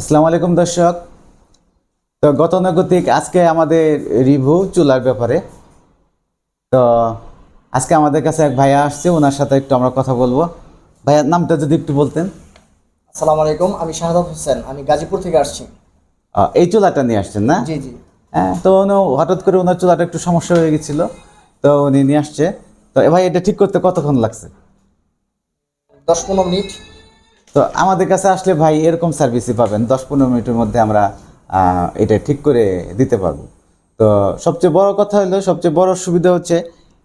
আসসালামু আলাইকুম দর্শক। তো গতানুগতিক আজকে আমাদের রিভিউ চুলার ব্যাপারে। তো আজকে আমাদের কাছে এক ভাইয়া আসছে ওনার সাথে একটু আমরা কথা বলব। ভাইয়ার নামটা যদি একটু বলতেন। আসসালামু আলাইকুম আমি শাহাদাত হোসেন আমি গাজীপুর থেকে আসছি। এই চুলাটা নিয়ে আসছেন না? জি জি। হ্যাঁ তো উনি হঠাৎ করে ওনার চুলাটা একটু সমস্যা হয়ে গেছিল তো উনি নিয়ে আসছে। তো ভাই এটা ঠিক করতে কতক্ষণ লাগছে? দশ পনেরো মিনিট। তো আমাদের কাছে আসলে ভাই এরকম সার্ভিসই পাবেন। দশ পনেরো মিনিটের মধ্যে আমরা এটা ঠিক করে দিতে পারব। তো সবচেয়ে বড় কথা হলো সবচেয়ে বড় সুবিধা হচ্ছে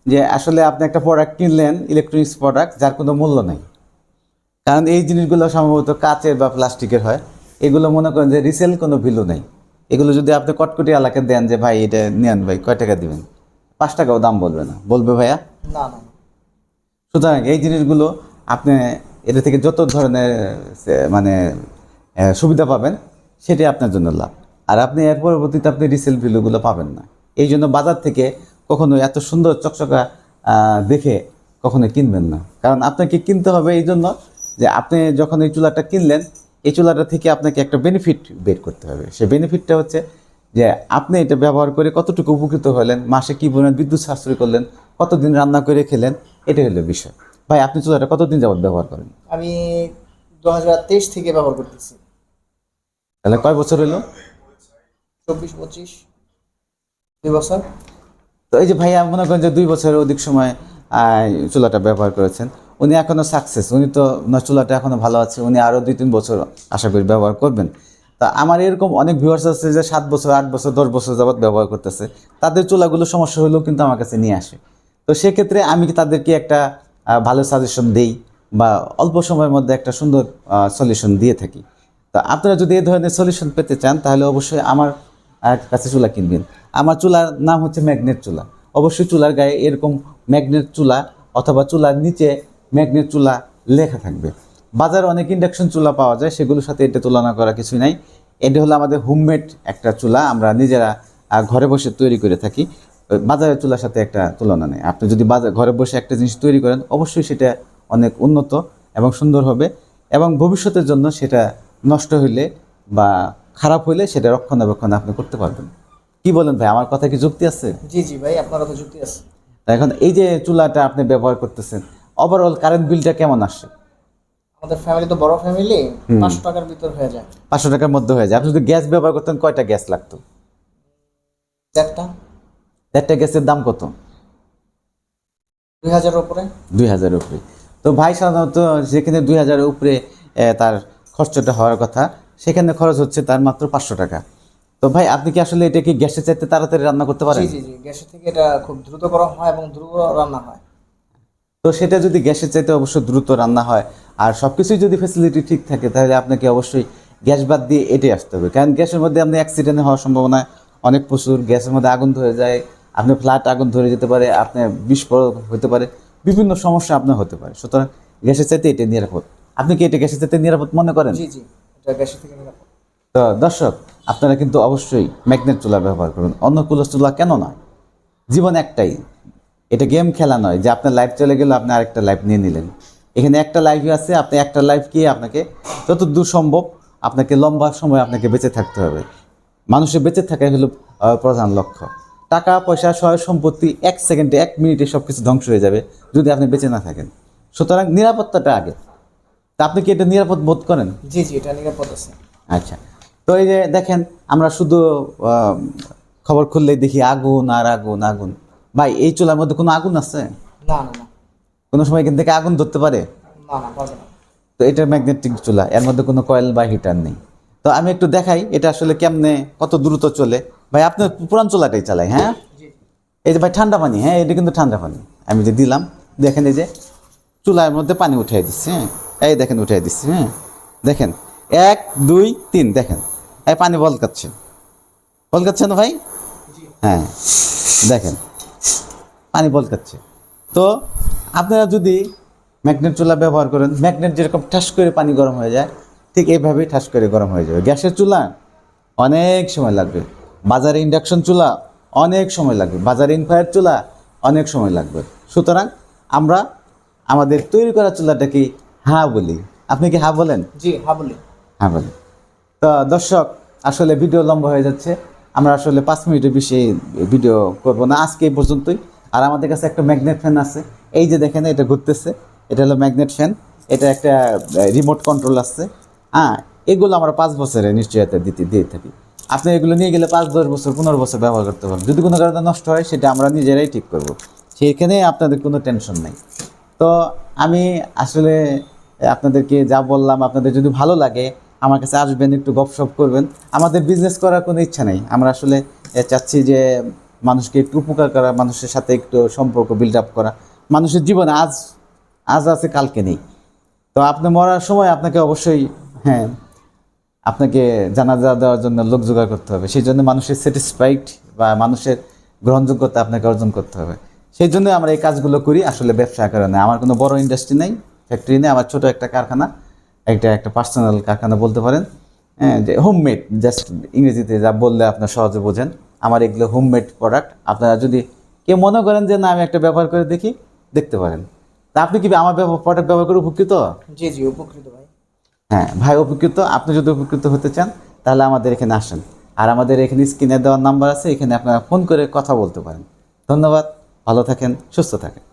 যে আসলে আপনি একটা প্রোডাক্ট কিনলেন ইলেকট্রনিক্স প্রোডাক্ট যার কোনো মূল্য নেই। কারণ এই জিনিসগুলো সম্ভবত কাচের বা প্লাস্টিকের হয়। এগুলো মনে করেন যে রিসেল কোনো ভ্যালু নেই। এগুলো যদি আপনি কটকটি এলাকা দেন যে ভাই এটা নেন ভাই কয় টাকা দিবেন? পাঁচ টাকাও দাম বলবে না। বলবে ভাইয়া? না না। সুতরাং এই জিনিসগুলো আপনি এটা থেকে যত ধরনের মানে সুবিধা পাবেন, সেটাই আপনার জন্য লাভ। আর আপনি এর পরবর্তীতে আপনি রিসেল ভ্যালুগুলো পাবেন না। এই জন্য বাজার থেকে কখনো এত সুন্দর চকচকা দেখে কখনো কিনবেন না। কারণ আপনাকে কিনতে হবে এই জন্য যে আপনি যখন এই চুলাটা কিনলেন, এই চুলাটা থেকে আপনাকে একটা বেনিফিট বের করতে হবে। সেই বেনিফিটটা হচ্ছে যে আপনি এটা ব্যবহার করে কতটুকু উপকৃত হলেন, মাসে কী পরিমাণ বিদ্যুৎ সাশ্রয় করলেন, কতদিন রান্না করে খেলেন, এটাই হলো বিষয়। ভাই আপনি চুলাটা কতদিন যাবত ব্যবহার করেন? আমি দু হাজার তেইশ থেকে ব্যবহার করতেছি। তাহলে কয় বছর হলো? চব্বিশ পঁচিশ দুই বছর। তো এই যে ভাইয়া মনে করেন যে দুই বছরের অধিক সময় চুলাটা ব্যবহার করেছেন। উনি এখনও সাকসেস উনি তো ওনার চুলাটা এখনও ভালো আছে উনি আরও দুই তিন বছর আশা করি ব্যবহার করবেন। তা আমার এরকম অনেক ভিউয়ার্স আছে যে সাত বছর আট বছর দশ বছর যাবত ব্যবহার করতেছে। তাদের চুলাগুলো সমস্যা হলেও কিন্তু আমার কাছে নিয়ে আসে। তো সেক্ষেত্রে আমি তাদেরকে একটা ভালো সাজেশন দেই বা অল্প সময়ের মধ্যে একটা সুন্দর সলিউশন দিয়ে থাকি। তো আপনারা যদি এই ধরনের সলিউশন পেতে চান, তাহলে অবশ্যই আমার কাছে চুলা কিনবেন। আমার চুলার নাম হচ্ছে ম্যাগনেট চুলা। অবশ্যই চুলার গায়ে এরকম ম্যাগনেট চুলা অথবা চুলার নিচে ম্যাগনেট চুলা লেখা থাকবে। বাজারে অনেক ইন্ডাকশন চুলা পাওয়া যায়, সেগুলোর সাথে এটা তুলনা করা কিছুই নাই। এটা হলো আমাদের হোমমেড একটা চুলা, আমরা নিজেরা ঘরে বসে তৈরি করে থাকি। বাজারের চুলার সাথে একটা তুলনা নেই। আপনি যদি বাজার ঘরে বসে একটা জিনিস তৈরি করেন অবশ্যই সেটা অনেক উন্নত এবং সুন্দর হবে এবং ভবিষ্যতের জন্য সেটা নষ্ট হইলে বা খারাপ হইলে সেটা রক্ষণাবেক্ষণ আপনি করতে পারবেন। কি বলেন ভাই আমার কথা কি যুক্তি আছে? জি জি ভাই আপনার কথা যুক্তি আছে। এখন এই যে চুলাটা আপনি ব্যবহার করতেছেন ওভারঅল কারেন্ট বিলটা কেমন আসছে? আমাদের ফ্যামিলি তো বড় ফ্যামিলি পাঁচশো টাকার ভিতর হয়ে যায়। পাঁচশো টাকার মধ্যে হয়ে যায়। আপনি যদি গ্যাস ব্যবহার করতেন কয়টা গ্যাস লাগতো? একটা একটা গ্যাসের দাম কত? দুই হাজারের উপরে। দুই হাজারের উপরে। তো ভাই সাধারণত যেখানে দুই হাজারের উপরে তার খরচটা হওয়ার কথা সেখানে খরচ হচ্ছে তার মাত্র পাঁচশো টাকা। তো ভাই আপনি কি আসলে এটা কি গ্যাসের চাইতে তাড়াতাড়ি রান্না করতে পারেন? জি জি জি গ্যাসের থেকে এটা খুব দ্রুত গরম হয় এবং দ্রুত রান্না হয়। তো সেটা যদি গ্যাসের চাইতে অবশ্য দ্রুত রান্না হয় আর সব কিছুই যদি ফেসিলিটি ঠিক থাকে তাহলে আপনাকে অবশ্যই গ্যাস বাদ দিয়ে এটে আসতে হবে। কারণ গ্যাসের মধ্যে আপনি অ্যাক্সিডেন্ট হওয়ার সম্ভাবনা অনেক প্রচুর গ্যাসের মধ্যে আগুন ধরে যায় আপনি ফ্ল্যাট আগুন ধরে যেতে পারে আপনার বিস্ফোরক হতে পারে বিভিন্ন সমস্যা আপনার হতে পারে। সুতরাং গ্যাসের চাইতে এটা নিরাপদ। আপনি কি এটা গ্যাসের চাইতে নিরাপদ মনে করেন? জি জি এটা গ্যাসের থেকে নিরাপদ। তো দর্শক আপনারা কিন্তু অবশ্যই ম্যাগনেট চুলা ব্যবহার করুন। অন্য কুলো চুলা কেন নয়? জীবন একটাই। এটা গেম খেলা নয় যে আপনার লাইফ চলে গেলে আপনি আরেকটা লাইফ নিয়ে নিলেন। এখানে একটা লাইফই আছে আপনি একটা লাইফ গিয়ে আপনাকে যত দূর সম্ভব আপনাকে লম্বা সময় আপনাকে বেঁচে থাকতে হবে। মানুষের বেঁচে থাকাই হলো প্রধান লক্ষ্য। টাকা পয়সা সহায় সম্পত্তি এক সেকেন্ডে এক মিনিটে সব কিছু ধ্বংস হয়ে যাবে যদি আপনি বেঁচে না থাকেন। সুতরাং নিরাপত্তাটা আগে। তা আপনি কি এটা নিরাপদ বোধ করেন? জি জি এটা নিরাপদ আছে। আচ্ছা। তো এই যে দেখেন আমরা শুধু খবর খুললেই দেখি আগুন আর আগুন আগুন। ভাই এই চুলার মধ্যে কোনো আগুন আছে? না না না। কোনো সময় এখান থেকে আগুন ধরতে পারে? না না পারবে না। তো এটা ম্যাগনেটিক চুলা এর মধ্যে কোনো কয়েল বা হিটার নেই। তো আমি একটু দেখাই এটা আসলে কেমনে কত দ্রুত চলে। ভাই আপনার পুরান চুলাটাই চালাই হ্যাঁ? এই যে ভাই ঠান্ডা পানি হ্যাঁ এটা কিন্তু ঠান্ডা পানি। আমি যে দিলাম দেখেন এই যে চুলার মধ্যে পানি উঠাই দিচ্ছি হ্যাঁ? এই দেখেন উঠাই দিচ্ছি হ্যাঁ? দেখেন এক দুই তিন দেখেন। এই পানি বলকাচ্ছে। বলকাচ্ছে না ভাই? হ্যাঁ দেখেন পানি বল বলকাচ্ছে। তো আপনারা যদি ম্যাগনেট চুলা ব্যবহার করেন ম্যাগনেট যেরকম ঠাস করে পানি গরম হয়ে যায় ঠিক এইভাবেই ঠাস করে গরম হয়ে যাবে। গ্যাসের চুলা অনেক সময় লাগবে। বাজারে ইন্ডাকশন চুলা অনেক সময় লাগবে। বাজারে ইনফায়ার চুলা অনেক সময় লাগবে। সুতরাং আমরা আমাদের তৈরি করা চুলাটাকে হ্যাঁ বলি। আপনি কি হা বলেন? জি হা বলি। হ্যাঁ বলেন তো দর্শক আসলে ভিডিও লম্বা হয়ে যাচ্ছে। আমরা আসলে পাঁচ মিনিটের বেশি ভিডিও করব না। আজকে এই পর্যন্তই। আর আমাদের কাছে একটা ম্যাগনেট ফ্যান আছে। এই যে দেখেন এটা ঘুরতেছে। এটা হলো ম্যাগনেট ফ্যান এটা একটা রিমোট কন্ট্রোল আছে। হ্যাঁ এগুলো আমরা পাঁচ বছরে নিশ্চয়তা দিতে দিয়ে থাকি। আপনি এগুলো নিয়ে গেলে পাঁচ, দশ বছর, পনেরো বছর ব্যবহার করতে পারবেন। যদি কোনো কারণে নষ্ট হয়, সেটা আমরা নিজেরাই ঠিক করব। সেইখানে আপনাদের কোনো টেনশন নাই। তো আমি আসলে আপনাদেরকে যা বললাম, আপনাদের যদি ভালো লাগে, আমার কাছে আসবেন, একটু গপশপ করবেন। আমাদের বিজনেস করার কোনো ইচ্ছা নেই। আমরা আসলে চাচ্ছি যে মানুষকে একটু উপকার করা, মানুষের সাথে একটু সম্পর্ক বিল্ড আপ করা। মানুষের জীবনে আজ আজ আছে, কালকে নেই। তো আপনি মরার সময় আপনাকে অবশ্যই হ্যাঁ আপনাকে জানাজা দেওয়ার জন্য লোক জোগাড় করতে হবে। সেই জন্য মানুষের স্যাটিসফাইড বা মানুষের গ্রহণযোগ্যতা আপনাকে অর্জন করতে হবে। সেই জন্য আমরা এই কাজগুলো করি আসলে ব্যবসা কারণে আমার কোনো বড় ইন্ডাস্ট্রি নেই ফ্যাক্টরি নেই, আমার ছোট একটা কারখানা, একটা একটা পার্সোনাল কারখানা বলতে পারেন। হ্যাঁ যে হোমমেড জাস্ট ইংরেজিতে যা বললে আপনার সহজে বোঝেন। আমার এগুলো হোমমেড প্রোডাক্ট আপনারা যদি কেউ মনে করেন যে না, আমি একটা ব্যবহার করে দেখি, দেখতে পারেন। তা আপনি কি আমার প্রোডাক্ট ব্যবহার করে উপকৃত? জি জি, উপকৃত ভাই। হ্যাঁ ভাই উপকৃত, আপনি যদি উপকৃত হতে চান, তাহলে আমাদের এখানে আসেন। আর আমাদের এখানে স্ক্রিনে দেওয়ার নাম্বার আছে, এখানে আপনারা ফোন করে কথা বলতে পারেন। ধন্যবাদ, ভালো থাকেন, সুস্থ থাকেন।